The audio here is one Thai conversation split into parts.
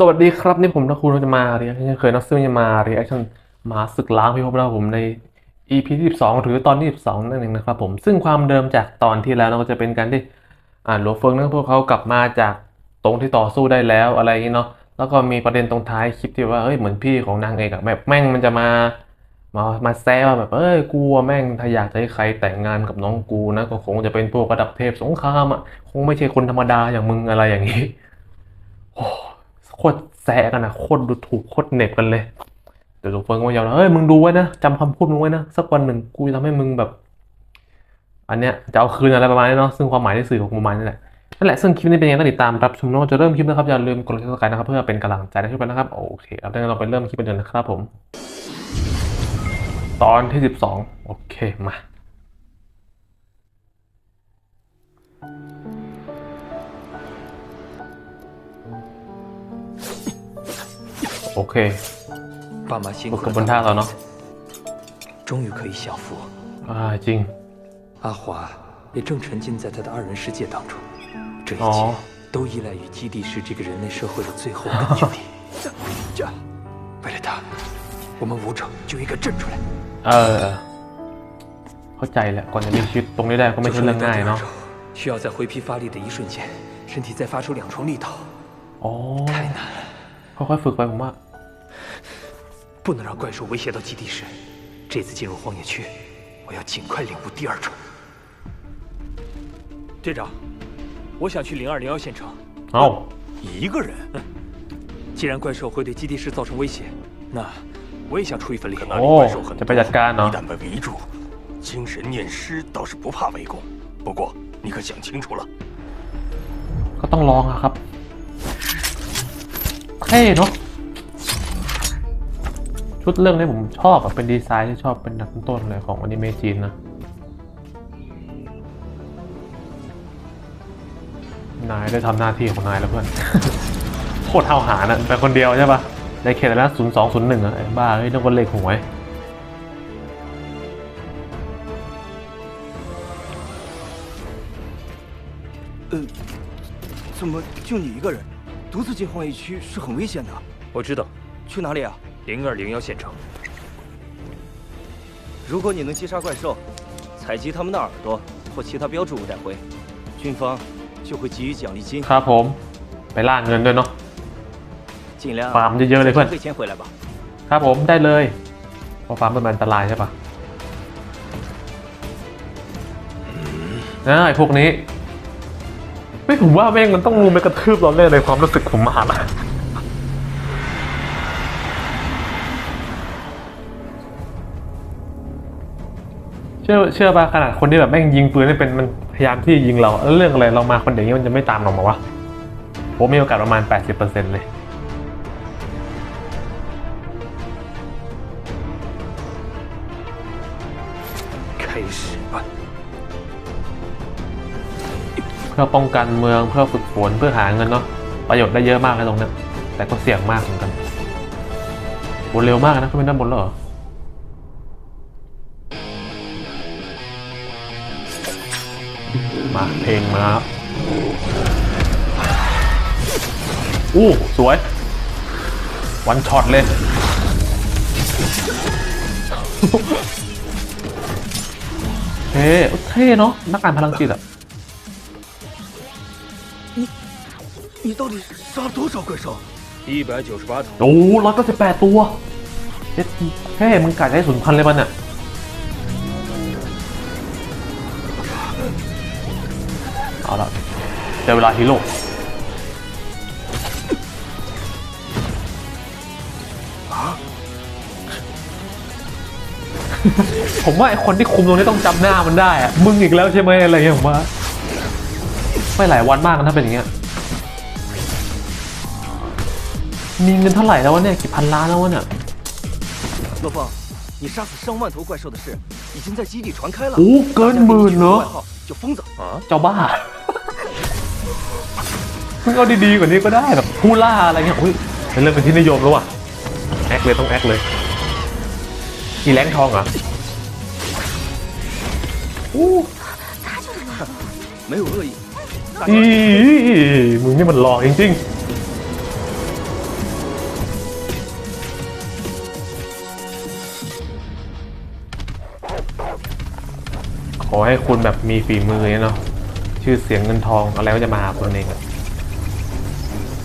สวัสดีครับ นี่ผมนักคุณจะมาเรียกเช่นเคยนักซึ่งจะมาเรียกชั่นมาศึกล้างพิภพเราผมใน EP ที่12 หรือตอนที่12 นั่นเองนะครับผมซึ่งความเดิมจากตอนที่แล้วเราก็จะเป็นการที่อ่าหลวงเฟิงนั่นพวกเขากลับมาจากตรงที่ต่อสู้ได้แล้วอะไรอย่างนี้เนาะแล้วก็มีประเด็นตรงท้ายคลิปที่ว่าเอ้ยเหมือนพี่ของนางเอกอะแบบแม่งมันจะมามามาแซวแบบเอ้ยกูอะแม่งถ้าอยากจะให้ใครแต่งงานกับน้องกูนะก็คงจะเป็นพวกระดับเทพสงครามอะคงไม่ใช่คนธรรมดาอย่างมึงอะไรอย่างนี้โอ้ โคตรแซะกันนะโคตรดูถูกโคตรเหน็บกันเลยเดี๋ยวหลวงเฟิงก็ยาวนะเฮ้ยมึงดูไว้นะจำคำพูดมึงไว้นะสักวันหนึ่งกูจะทำให้มึงแบบ อันเนี้ยจะเอาคืนอะไรประมาณนี้เนาะซึ่งความหมายที่สื่อของประมาณนี้แหละนั่นแหละซึ่งคลิปนี้เป็นยังไงต้องติดตามรับชมเนาะจะเริ่มคลิปนะครับอย่าลืมกดไลค์กดติดตามนะครับเพื่อเป็นกำลังใจให้ทุกคนนะครับโอเคครับงั้นเราไปเริ่มคลิปกันเลยนะครับผม ตอนที่สิบสองโอเคมา โอเค 爸妈辛 ฝึก 苦 กั 了 บบนท่าเราเนาะ 终于可以享福。 อ่าจริง 阿华也正沉浸在他的二人世界当中，这一切哦都依赖于基地市这个人类社会的最后根据地。这这，为了他，我们五者就应该站出来。 เออ เข้าใจแหละก่อนจะมีชีวิตตรงนี้ได้ก็ไม่ 就 ใช่ 是 เรื่ 练 อง 到 ง่าย 第二 เนาะ 招，需要在回劈发力的一瞬间，身体再发出两重力道， อ๋อ 太难了， ค่อยๆฝึกไปผมว่า 不能让怪兽威胁到基地市。这次进入荒野区，我要尽快领悟第二招。队长，我想去零二零幺县城。 เอ้า 一个人。既然怪兽会对基地市造成威胁，那我也想出一份力。那里 โอ้ 怪兽很 จะ 多， ไปจัดการเนาะ 一旦被围住，精神念师倒是不怕围攻。不过你可想清楚了， ก็ต้องลองอะครับเท่เนาะ ชุดเรื่องนี้ผมชอบอะเป็นดีไซน์ที่ชอบเป็นดับต้นๆเลยของอนิเมะจีนนะ นายได้ทำหน้าที่ของนายแล้วเพื่อน โคตรเท่าหานะไปคนเดียวใช่ปะในเขตอะไรนะศูนย์สองศูนย์หนึ่งอะไอ้บ้าเฮ้ยนึกว่าเลขหวย 呃，怎么就你一个人，独自进荒野区是很危险的。我知道，去哪里啊？ 零二零幺县城。如果你能击杀怪兽，采集他们的耳朵或其他标志物带回，军方就会给予奖励金， ครับผม ไปล่าเงินด้วยเนาะ 尽量 ฟาร์มเยอะๆเลยเพื่อน 再费钱回来吧。 ครับผมได้เลยเพราะฟาร์มเป็นอันตรายใช่ปะนะไอ้พวกนี้ ไม่ผมว่าแม่งมันต้องรุมไปกระทืบเราแน่เลยความรู้สึกผมมาละ เชื่อเชื่อป่ะขนาดคนที่แบบแม่งยิงปืนไม่เป็นมันพยายามที่ยิงเราแล้วเรื่องอะไรเรามาคนเดียวนี้มันจะไม่ตามเรามาวะผมมีโอกาสประมาณ 80%เลยเพื่อป้องกันเมืองเพื่อฝึกฝนเพื่อหาเงินเนาะประโยชน์ได้เยอะมากเลยตรงนี้แต่ก็เสี่ยงมากเหมือนกันบนเร็วมากนะขึ้นไปด้านบนแล้วเหรอ มาเพลงมาครับอู้สวย วันช็อตเลย เท่เท่เนาะนักการพลังจิตอะ 你到底杀了多少怪兽？一百九十八头， โอ้ร้อยเก้าสิบแปดตัวเจ็ดเฮ้มึงกัดได้ศูนย์พันเลยมันอ่ะ เอาละเดี๋ยวเวลาฮีโร่ ผมว่าไอคนที่คุมตรงนี้ต้องจำหน้ามันได้อะมึงอีกแล้วใช่ไหมอะไรอย่างเงี้ยผมว่าไม่หลายวันมากนะถ้าเป็นอย่างเงี้ย มีเงินเท่าไหร่แล้ววะเนี่ยกี่พันล้านแล้ววะเนี่ย 罗峰，你杀死上万头怪兽的事已经在基地传开了。 โอ้เกินหมื่นเนอะ 外号叫疯子。 เจ้าบ้า มึงเอาดีๆกว่านี้ก็ได้แบบผู้ล่าอะไรเงี้ยอุ้ยเริ่มเป็นที่นิยมแล้ววะแอคเลยต้องแอคเลยอีแรงทองอะอู้ไม่เอ้ยอีมึงนี่มันหลอกจริงๆขอให้คุณแบบมีฝีมือเนาะชื่อเสียงเงินทองอะไรก็จะมาหาคุณเองอะ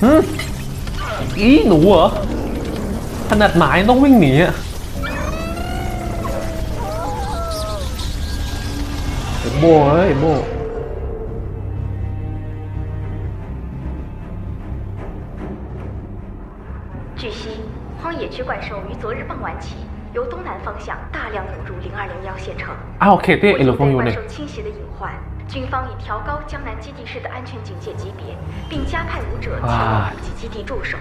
ฮึอีหนูเหรอขนาดหมายต้องวิ่งหนีอะไอ้โบ้เอ้ยไอ้โบ้ 据悉，荒野区怪兽于昨日傍晚起由东南方向大量涌入零二零幺县城。 อ้าวเขตที่เอ 为 ลู 应 ฟงอ 对 ยู่ 怪 เนี่ย 兽侵袭的隐患， 军方已调高江南基地市的安全警戒级别，并加派武者前往补给基地驻守。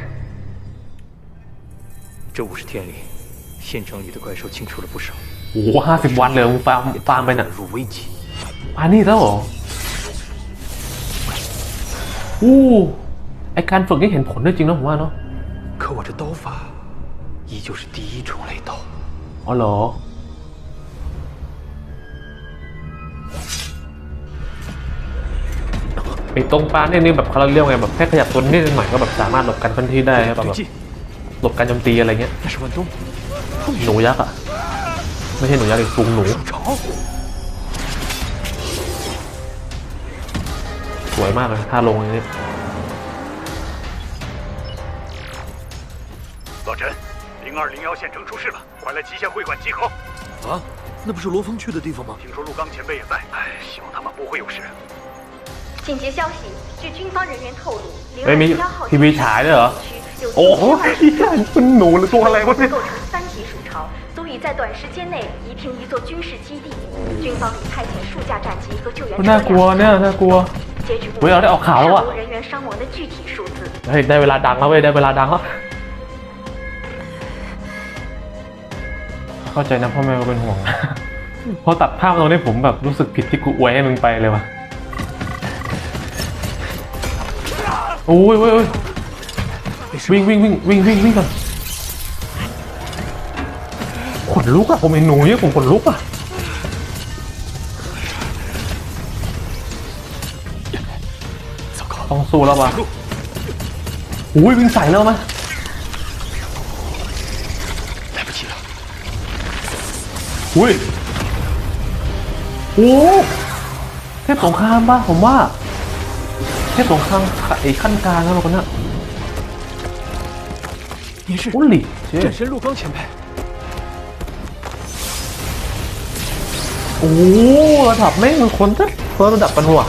这五十天里，县城里的怪兽清除了不少， โอ้โหห้าสิบวันเลยมึงฟาร์มฟาร์มไปน่ะ 入危机。 อันนี้แล้วเหรออู้ไอการฝึกนี่เห็นผลด้วยจริงนะผมว่าเนาะ 可我这刀法，依旧是第一种雷刀。 อ๋อเหรอ ไอตรงปลาเนี่ยนี่แบบเขาเรียกไงแบบแค่ขยับตัวนิดหน่อยก็แบบสามารถหลบกันเคลื่อนที่ได้ครับแบบ 对劲， หลบการโจมตีอะไรเงี้ย 那是万东 หนูยักษ์อะไม่ใช่หนูยักษ์เลยฟูงหนู 巢。 สวยมากเลยท่าลงอย่างนี้ 老陈，零二零幺县城出事了，快来极限会馆集合。啊，那不是罗峰去的地方吗？听说陆刚前辈也在，哎，希望他们不会有事。 紧急消息，据军方人员透露，零 เฮ้ย 二 มี 零幺号 ทีวีฉายด้วยเหรอ 区有 โอ้โห 近千万 เป็นหนูหรือตัวอะไรวะเนี่ย 构成三级鼠巢，足以在短时间内夷平一座军事基地。军方已派遣数架战机和救援车 น่ากลัว 辆。 เนี่ยน่ากลัว 截至目 เฮ้ยเราได้ออกข่าวแล้วอะ 尚无人员伤亡的具体数字。 เฮ้ยได้เวลาดังแล้วเว้ยได้เวลาดังแล้วเข้าใจนะพ่อแม่ก็เป็นห่วง พอตัดภาพตรงนี้ผมแบบรู้สึกผิดที่กูอวยให้มึงไปเลยว่ะ โอ้ยโอ้ยวิ่งวิ่งวิ่งวิ่งวิ่งวิ่งกันขนลุกอะผมเห็นหนูเนี่ยผมขนลุกอะต้องสู้แล้วปะอุ้ยวิ่งใส่แล้วมั้ยอุ้ยโอ้แทพสงครามปะผมว่า เทพสงครามไอ้ขั้นกลางแล้วคนน่ะ 您是 โอ้ลิเจ๊ 战神陆刚前辈， โอ้ระดับแม่งมันคนจะเพิ่มระดับกันว่ะ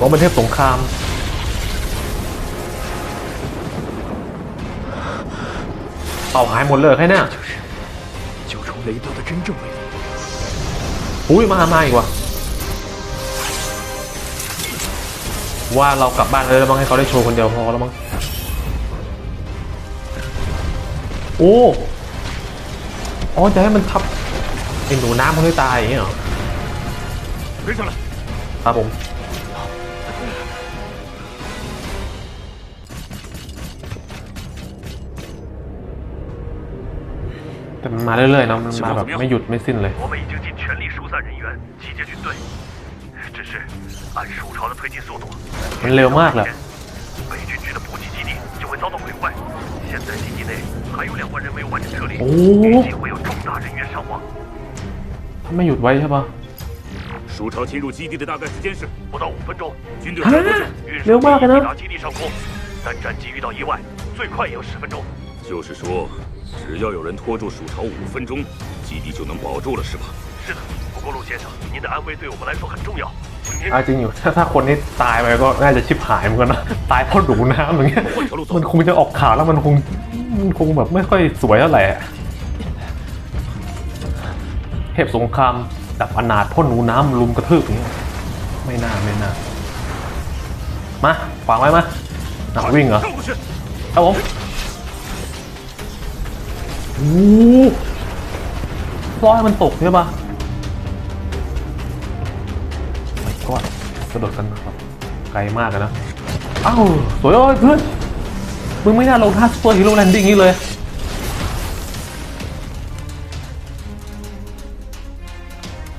ว่าเป็นเทพสงคราม เป่าหายหมดเลยแค่เนี้ย 就是九重雷刀的真正威力。 อุ้ยมามาอีกว่ะ ว่าเรากลับบ้านเลยแล้วมั้งให้เขาได้โชว์คนเดียวพอแล้วมั้งโอ้อ๋อจะให้มันทับไอ้หนูน้ำเขาให้ตายอย่างเงี้ยเหรอ 跟上来， ครับผมแต่มันมาเรื่อยๆเนาะมันมาแบบไม่หยุดไม่สิ้นเลย 我们已经尽全力疏散人员，集结军队。只是 按蜀朝的推进速度， มันเร็วมากเลย 北军区的补给基地就会遭到毁坏。现在基地内还有两万人没有完成撤离，哦预计会有重大人员伤亡。 ถ้าไม่หยุดไว้ใช่ปะ 蜀朝侵入基地的大概时间是不到五分钟，军队啊还不是运输溜嘛可能抵达基地上空，但战机遇到意外，最快也要十分钟。就是说，只要有人拖住蜀朝五分钟，基地就能保住了，是吧？是的，不过陆先生，您的安危对我们来说很重要，请您 อาจริงอยู่ถ้าถ้าคนนี้ตายไปก็น่าจะชิบหายเหมือนกันนะตายเพราะดูน้ำอย่างเงี้ยมันคงจะออกข่าวแล้วมันคงมันคงแบบไม่ค่อยสวยเท่าไหร่อะเทพสงครามดับอนาถพ่นหนูน้ำลุมกระทืบอย่างเงี้ยไม่น่าไม่น่ามาขวางไว้มาหนักวิ่งเหรอครับผมโอ้ร้อยมันตกใช่ปะ กระโดดกันแบบไกลมากเลยนะอ้าวสวยเลยเพื่อน มึงไม่น่าลงท่าสเปอร์ฮีโร่แลนดิ้งนี้เลย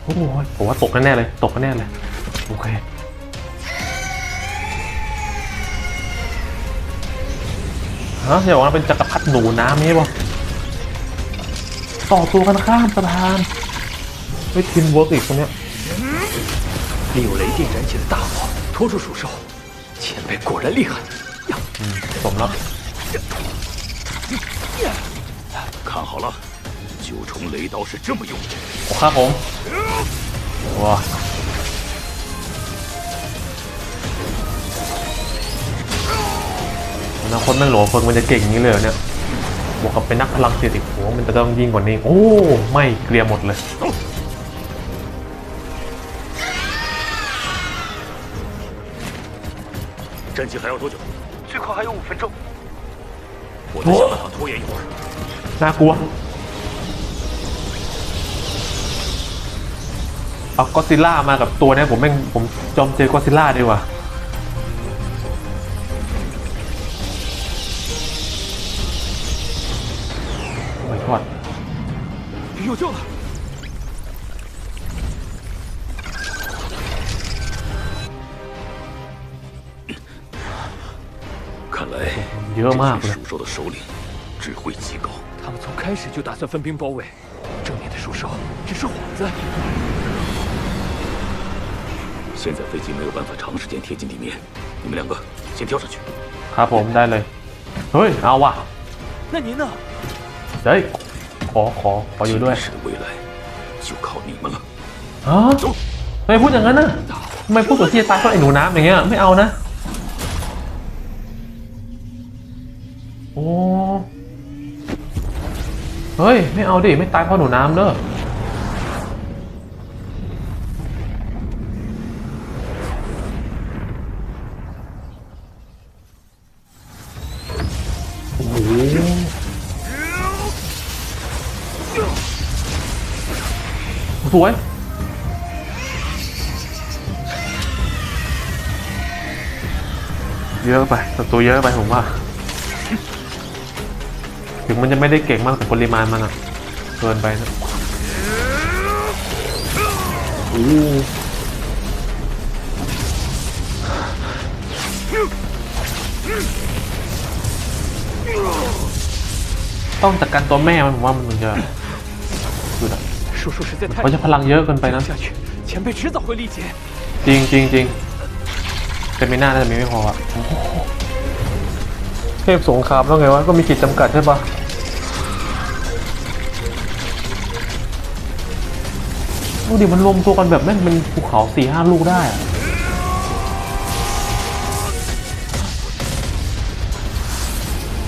โอ้ยผมว่าตกแน่เลย ตกแน่เลย โอเคฮะอย่าบอกว่าเป็นจักรพรรดิหนูน้ำนี่ป่ะต่อตัวกันข้ามสะพานไม่ทีมเวิร์กอีกคนเนี้ย 利用雷电燃起的大火拖住鼠兽，前辈果然厉害。 อืมสมแล้ว 看好了，九重雷刀是这么用的。 โอ้ครับผมว้าอนาคตแม่งหลวงเฟิงมันจะเก่งอย่างนี้เลยเหรอเนี่ย บวกกับเป็นนักพลังเสียติดหัวมันจะต้องยิ่งกว่านี้ โอ้ ไม่เกลียหมดเลย 战期还要多久？最后还有五分钟。我再想办法拖延一会儿。 น่ากลัว เอาก็อดซิลล่ามากับตัวเนี้ยผมแม่งผมจอมเจอก็อดซิลล่าดีกว่า เยอะมาก 这 เลย 些鼠兽的首领智慧极高。他们从开始就打算分兵包围，正面的鼠兽只是幌子。现在飞机没有办法长时间贴近地面，你们两个先跳上去。 ครับผมได้เลย เฮ้ย เอาว่ะ 那您呢？ เฮ้ย ขอขอขออยู่ด้วย 是的未来就靠你们了。 ฮะทำไมพูดอย่างนั้นน่ะทำไมพูดกับที่จะตายเพราะไอ้หนูน้ำอย่างเงี้ย ไม่เอานะ เฮ้ย ไม่เอาดิ ไม่ตายเพราะหนูน้ำเด้อโอ้โหสวยเยอะไปศัตรูเยอะไปผมว่า ถึงมันจะไม่ได้เก่งมากแต่ปริมาณมันอะเกินไปนะต้องจัดการตัวแม่มันผมว่ามันจะดูดเขาจะพลังเยอะเกินไปนะจริงจริงจริงแต่ไม่น้าน่าจมีไม่พออะเทพสงครามแล้วไงวะก็มีขีดจำกัดใช่ปะ ดูดิมันรวมตัวกันแบบแม่งเป็นภูเขาสี่ห้าลูกได้อะ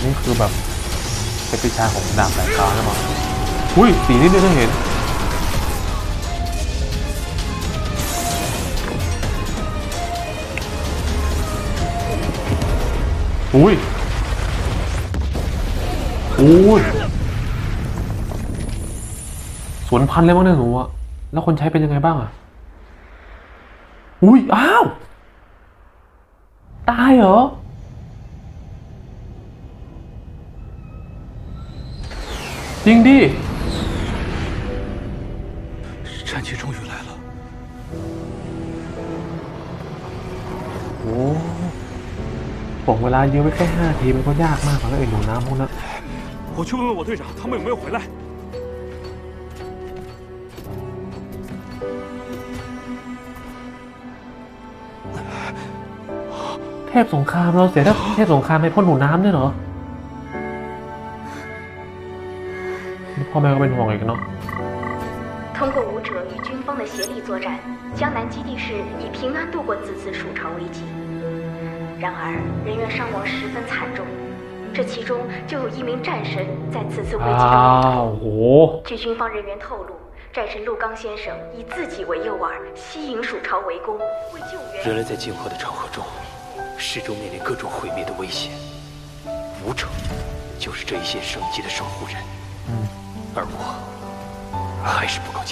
นี่คือแบบเป็นปิชาของดาบสายฟ้าแล้วมั้งอุ้ยสีนี่เดียวก็เห็นอุ้ยอุ้ยสวนพันธุ์เลยมั้งเนี่ยหนูอะ แล้วคนใช้เป็นยังไงบ้างอะ อุ้ย อ้าว ตายเหรอ จริงดิ战机终于来了。โอ้ผมเวลายื้ไม่แค่ห้าทีมันก็ยากมากแล้วไอ้หนูน้ำพวกนั้น我去问问我队长，他们有没有回来。เทพสงครามเราเสียถ้าเทพสงครามไปพ่นหนูน้ำด้วยเหรอพ่อแม่ก็เป็นห่วงอีกเนาะ 通过武者与军方的协力作战，江南基地市已平安度过此次鼠潮危机。然而，人员伤亡十分惨重，这其中就有一名战神在此次危机中 อ้า 遇 ว 痛。 โห 据军方人员透露，战神陆刚先生以自己为诱饵，吸引鼠潮围攻，为救援。人类在进化的长河中， 始终面临各种毁灭的威胁。武者就是这一线生机的守护人， อืม 而我还是不够强。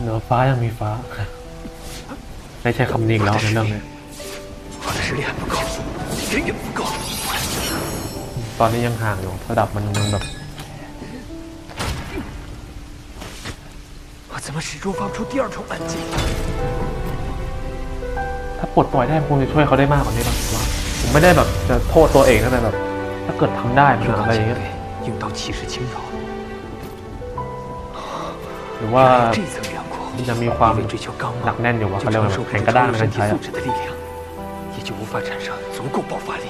เหนือฟ้ายังมีฟ้า ได้ใช้คำนี้อีกแล้วในเรื่องนี้ 我的实力还不够，远远不够。 ตอนนี้ยังห่างอยู่ระดับมันยังแบบ 我怎么始终发不出第二重暗劲？ ถ้าปลดปล่อยได้คงจะช่วยเขาได้มากกว่านี้ป่ะว่า ผมไม่ได้แบบจะโทษตัวเองนะแต่แบบ ถ้าเกิดทำได้มัน 陆 อะ 刚 ไรอย่าง 前 เงี้ย 辈用刀气势轻柔， หรือว่า 这层远古 ที่จะมีความ 因为追求高 หนั 傲 ก，แน่นอยู่ว่า 就 เขาเรียกว่า 承受不 แข็ง 住 กระด้าง 超 ใน 越 การ 身体 ใช้ 素 อะ 质的力量，也就无法产生足够爆发力。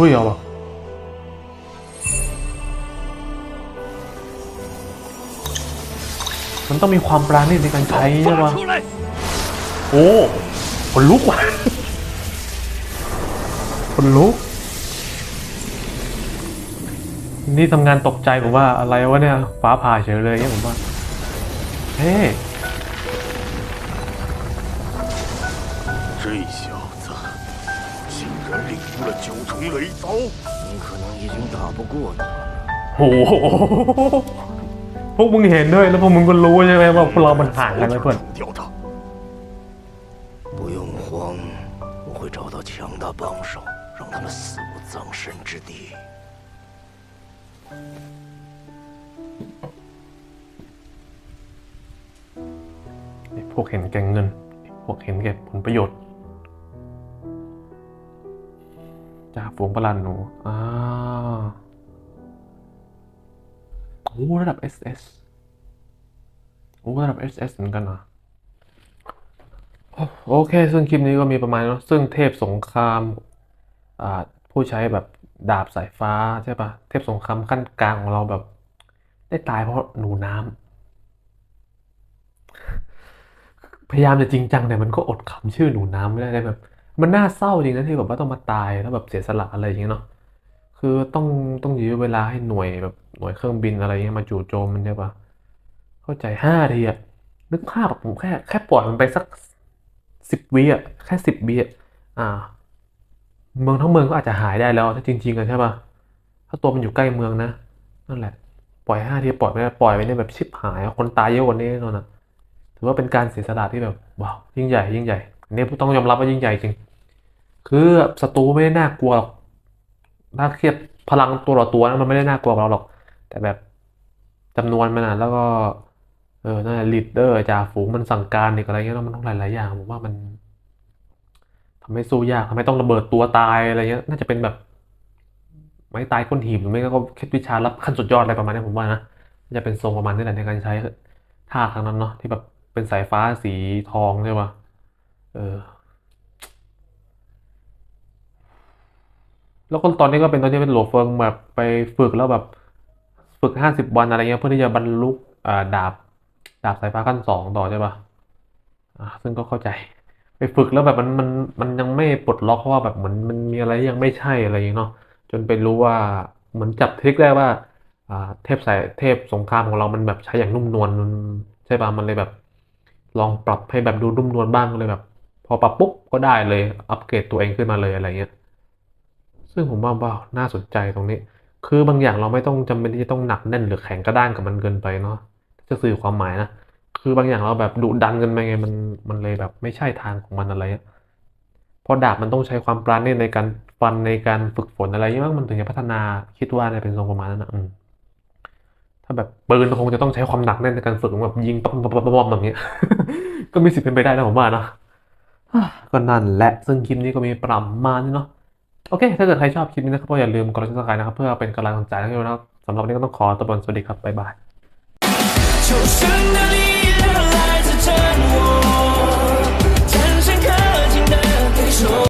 เฮ้ยเอาวะมันต้องมีความปราณีตในการใช้ใช่ปะ出来！โอ้ขนลุกว่ะขนลุก นี่ทำงานตกใจผมว่าอะไรวะเนี่ย ฟ้าผ่าเฉยเลยเนี่ยผมว่า เฮ้ 九重雷刀，你可能已经打不过他了。 โห พวกมึงเห็นด้วย แล้วพวกมึงก็รู้ใช่ไหมว่าพวกเรามันห่างกันไหมเพื่อน 除掉他。不用慌，我会找到强大帮手，让他们死无葬身之地。 ไอ้พวกเห็นแก่เงินไอ้พวกเห็นแก่ผลประโยชน์ จ่าฝูงปลันหนูอ่าโอ้ระดับ SS โอ้ระดับ SS เหมือนกันนะโอเค ซึ่งคลิปนี้ก็มีประมาณนี้เนอะซึ่งเทพสงครามอ่าผู้ใช้แบบดาบสายฟ้าใช่ปะเทพสงครามขั้นกลางของเราแบบ ได้ตายเพราะหนูน้ำพยายามจะจริงจังแต่มันก็อดขำชื่อหนูน้ำไม่ได้เลยแบบ มันน่าเศร้าจริงนะที่แบบว่าต้องมาตายแล้วแบบเสียสละอะไรอย่างเงี้ยเนาะคือต้องต้องยื้อเวลาให้หน่วยแบบหน่วยเครื่องบินอะไรเงี้ยมาจู่โจมมันใช่ปะเข้าใจห้าทีอะนึกภาพแบบผมแค่แค่ปล่อยมันไปสักสิบวิอะแค่สิบวิอะอ่า เมืองทั้งเมืองก็อาจจะหายได้แล้วถ้าจริงๆกันใช่ปะถ้าตัวมันอยู่ใกล้เมืองนะนั่นแหละ ปล่อยห้าทีปล่อยไม่ได้ปล่อยไปเนี่ยแบบชิบหาย คนตายเยอะกว่านี้แน่นอนอะถือว่าเป็นการเสียสละที่แบบว้าวยิ่งใหญ่ยิ่งใหญ่อันนี้ต้องยอมรับว่ายิ่งใหญ่จริง คือศัตรูไม่ได้น่ากลัวหรอกถ้าเทียบพลังตัวต่อตัวนะมันไม่ได้น่ากลัวเราหรอก แต่แบบจำนวนมันอะแล้วก็ เออนั่นแหละลีดเดอร์จ่าฝูงมันสั่งการอีกอะไรเงี้ยมันต้องหลายๆอย่างผมว่ามันทำให้สู้ยากทำให้ต้องระเบิดตัวตายอะไรเงี้ย น่าจะเป็นแบบไม้ตายก้นหีบหรือไม่ก็เคล็ดวิชาลับขั้นสุดยอดอะไรประมาณนี้ผมว่านะจะเป็นทรงประมาณนี้แหละในการใช้ท่าทางนั้นเนาะที่แบบเป็นสายฟ้าสีทองใช่ปะเออ แล้วก็ตอนนี้ก็เป็นตอนที่เป็นโหลเฟิงแบบไปฝึกแล้วแบบฝึกห้าสิบวันอะไรเงี้ยเพื่อที่จะบรรลุดาบดาบสายฟ้าขั้นสองต่อใช่ปะอ่าซึ่งก็เข้าใจ ไปฝึกแล้วแบบมันมันมันยังไม่ปลดล็อกเพราะว่าแบบเหมือนมันมีอะไรยังไม่ใช่อะไรอย่างเงี้ยเนาะจนไปรู้ว่าเหมือนจับทริคได้ว่าเทพสายเทพสงครามของเรามันแบบใช้อย่างนุ่มนวลใช่ป่ะมันเลยแบบ ลองปรับให้แบบดูนุ่มนวลบ้างเลยแบบ พอปรับปุ๊บก็ได้เลยอัปเกรดตัวเองขึ้นมาเลยอะไรเงี้ย ซึ่งผมว่าว้าน่าสนใจตรงนี้ คือบางอย่างเราไม่ต้องจำเป็นที่จะต้องหนักแน่นหรือแข็งกระด้างกับมันเกินไปเนาะจะสื่อความหมายนะคือบางอย่างเราแบบดุดันกันไปไงมันมันเลยแบบไม่ใช่ทางของมันอะไรเพราะดาบมันต้องใช้ความปราณีตในการฟันในการฝึกฝนอะไรเงี้ยมั้งมันถึงจะพัฒนาคิดว่าเนี่ยเป็นทรงประมาณนั้นนะถ้าแบบปืนคงจะต้องใช้ความหนักแน่นในการฝึกแบบยิงปั๊บปั๊บปั๊บปั๊บแบบนี้ ก็มีสิทธิ์เป็นไปได้นะผมว่านะอะก็นั่นแหละซึ่งคลิปนี้ก็มีประมาณนี้เนาะ โอเค ถ้าเกิดใครชอบคลิปนี้นะครับก็อย่าลืมกดไลค์กดติดตามนะครับ เพื่อเป็นกำลังใจให้เราครับสำหรับวันนี้ก็ต้องขอตัวบนสวัสดีครับ บ๊ายบาย